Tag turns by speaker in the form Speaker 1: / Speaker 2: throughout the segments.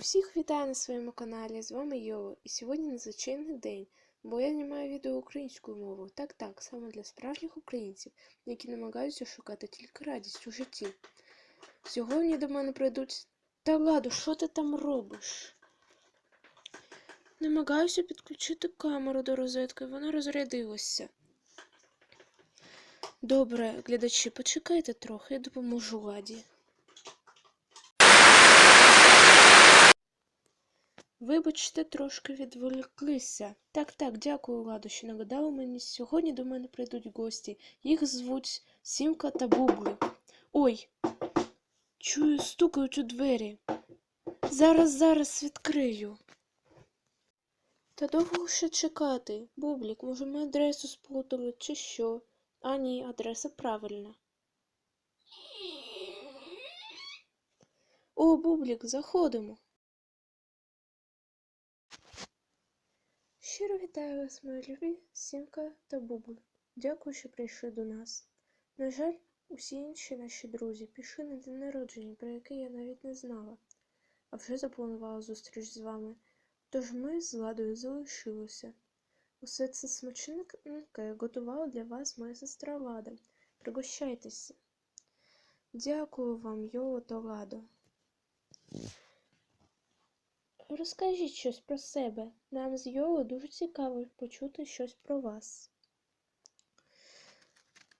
Speaker 1: Усіх вітаю на своєму каналі, з вами Йола, і сьогодні надзвичайний день, бо я знімаю відео українською мовою, так-так, саме для справжніх українців, які намагаються шукати тільки радість у житті. Сьогодні до мене прийдуть. Та ладу, що ти там робиш? Намагаюся підключити камеру до розетки, вона розрядилася. Добре, глядачі, почекайте трохи, я допоможу ладі. Вибачте, трошки відволіклися. Так, так, дякую, Ладо, що нагадали мені. Сьогодні до мене прийдуть гості. Їх звуть Сімка та Бублик. Ой, чую, стукають у двері. Зараз, зараз відкрию. Та довго ще чекати. Бублік, може ми адресу сплутали, чи що? А ні, адреса правильна. О, Бублік, заходимо. Щиро вітаю вас, мої любі Сімка та Бублик. Дякую, що прийшли до нас. На жаль, усі інші наші друзі пішли на день народження, про який я навіть не знала, а вже запланувала зустріч з вами. Тож ми з Ладою залишилися. Усе це смачненьке готувала для вас моя сестра Лада. Пригощайтеся. Дякую вам, Йоло та Ладо. Розкажіть щось про себе. Нам з Йоло дуже цікаво почути щось про вас.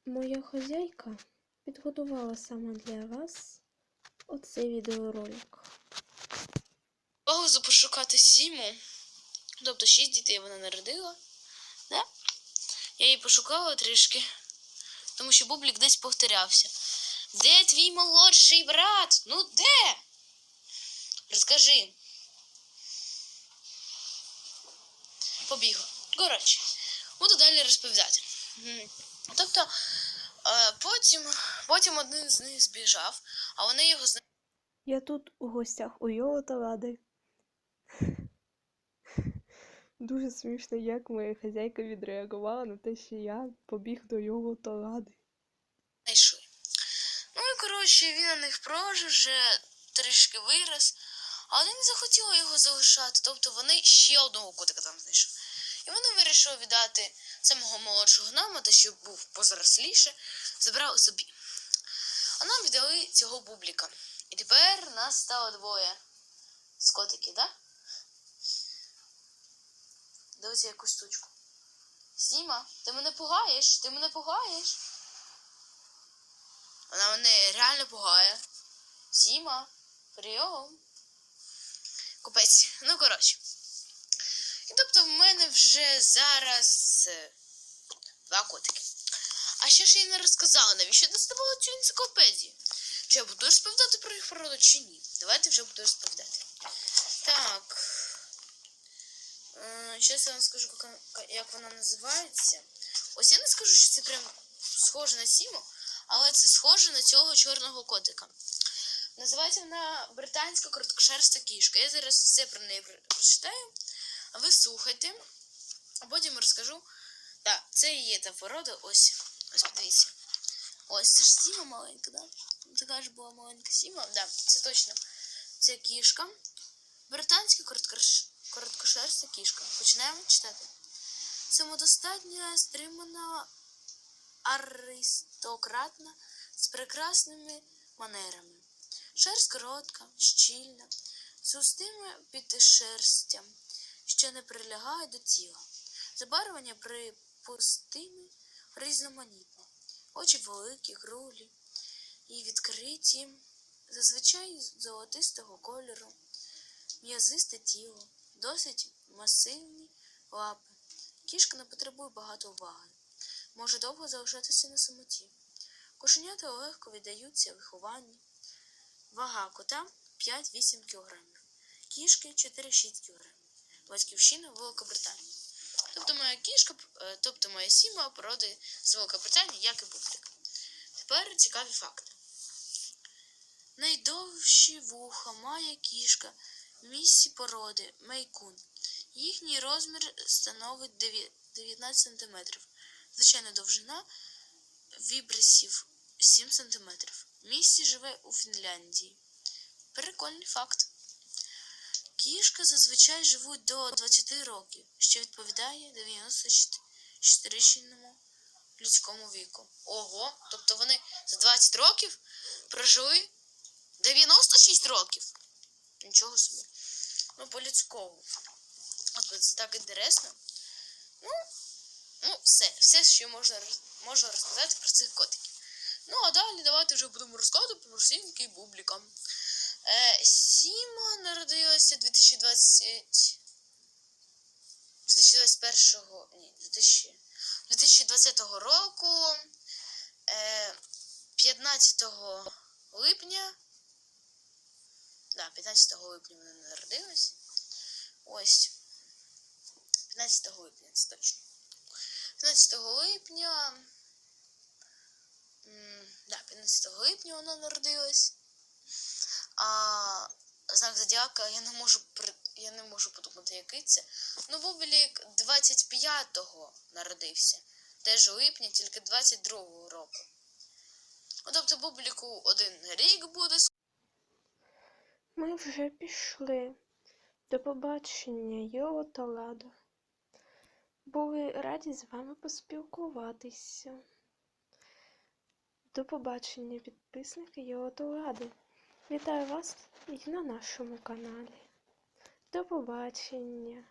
Speaker 1: Моя хазяйка підготувала саме для вас оцей відеоролик.
Speaker 2: Паузу пошукати Сіму. Тобто шість дітей вона народила. Да? Я її пошукала трішки, тому що Бублік десь повторявся. Де твій молодший брат? Ну де? Розкажи. Побігла. Коротше, буду далі розповідати. Тобто, е, потім, потім один з них збіжав, а вони його зна-
Speaker 1: Я тут у гостях у Йоло та Лади. Дуже смішно, як моя хазяйка відреагувала на те, що я побіг до Йоло та Лади.
Speaker 2: знайшли. Ну і коротше, він на них прожив, вже трішки вирос, але не захотіла його залишати. Тобто вони ще одного котика там знайшли. І вони вирішили віддати самого молодшого намата, що був позаросліше, забрали собі. А нам віддали цього бубліка. І тепер нас стало двоє з котиків, так? Да? Дивіться якусь штучку. Сіма, ти мене пугаєш? Ти мене пугаєш? Вона мене реально пугає. Сіма, прийом. Купець. Ну, коротше. І тобто в мене вже зараз е, два котики. А ще ж я не розказала, навіщо я доставала цю енциклопедію? Чи я буду розповідати про їх природу, чи ні? Давайте вже буду розповідати. Так. Зараз я вам скажу, як вона- називається. Ось я не скажу, що це прям схоже на Сіму, але це схоже на цього чорного котика. Називається вона британська короткошерста кішка. Я зараз все про неї про- прочитаю, ви слухайте, а потім розкажу. Так, це і є та порода, ось. Ось подивіться. Ось це ж Сіма маленька, да? Така ж була маленька Сіма. Да, це точно. Це кішка. Британська короткош... кішка. Починаємо читати. Самодостатня, стримана, аристократна, з прекрасними манерами. Шерсть коротка, щільна, з густими підшерстям, що не прилягає до тіла. Забарвлення припустиме різноманітне. Очі великі, круглі і відкриті, зазвичай золотистого кольору, м'язисте тіло, досить масивні лапи. Кішка не потребує багато уваги, може довго залишатися на самоті. Кошенята легко віддаються вихованню. Вага кота 5-8 кг. Кішки 4-6 кг. Батьківщина Великобританії. Тобто моя кішка, е, тобто моя сіма породи з Великобританії, як і бублик. Тепер цікаві факти. Найдовші вуха має кішка місці породи Мейкун. Їхній розмір становить 19 см. Звичайна довжина вібрисів 7 см. Місці живе у Фінляндії. Прикольний факт. Кішки зазвичай живуть до 20 років, що відповідає 94-річному людському віку. Ого, тобто вони за 20 років прожили 96 років. Нічого собі. Ну, по-людському. От це так інтересно. Ну, ну, все, все, що можна, можна розказати про цих котиків. Ну, а далі давайте вже будемо розказувати про Сімки і Бубліка. Е, Сіма народилася 2020... 2021 ні, 2000... 2020 року. Е, 15 липня. Да, 15 липня вона народилась. Ось. 15 липня, це точно. 15 липня. Да, 15 липня вона народилась. А знак я не можу я не можу подумати, який це. Ну, Бублік 25-го народився. Теж липня, тільки 22-го року. Ну, тобто Бубліку один рік буде
Speaker 1: Ми вже пішли. До побачення, Йо та Ладо. Були раді з вами поспілкуватися. До побачення, підписники Йо та Лади. Вітаю вас і на нашому каналі. До побачення.